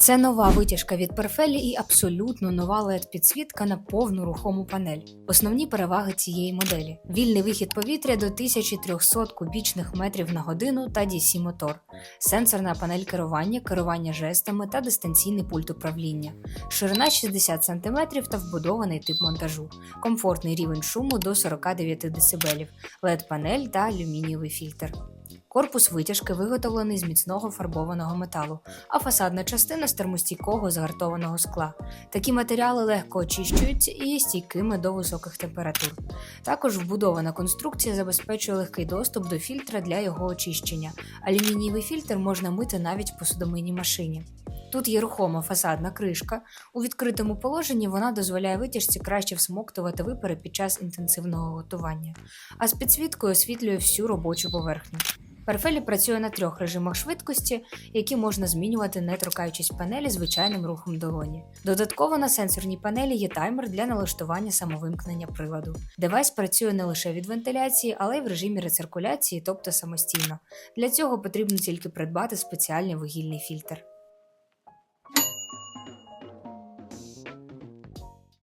Це нова витяжка від Perfelli і абсолютно нова led підсвітка на повну рухому панель. Основні переваги цієї моделі: вільний вихід повітря до 1300 кубічних метрів на годину та DC мотор, сенсорна панель керування, керування жестами та дистанційний пульт управління, ширина 60 см та вбудований тип монтажу, комфортний рівень шуму до 49 дБ, led панель та алюмінієвий фільтр. Корпус витяжки виготовлений з міцного фарбованого металу, а фасадна частина з термостійкого згартованого скла. Такі матеріали легко очищуються і є стійкими до високих температур. Також вбудована конструкція забезпечує легкий доступ до фільтра для його очищення. Алюмінієвий фільтр можна мити навіть в посудомийній машині. Тут є рухома фасадна кришка. У відкритому положенні вона дозволяє витяжці краще всмоктувати випари під час інтенсивного готування, а з підсвіткою освітлює всю робочу поверхню. Перфелі працює на трьох режимах швидкості, які можна змінювати, не торкаючись панелі звичайним рухом долоні. Додатково на сенсорній панелі є таймер для налаштування самовимкнення приладу. Девайс працює не лише від вентиляції, але й в режимі рециркуляції, тобто самостійно. Для цього потрібно тільки придбати спеціальний вугільний фільтр.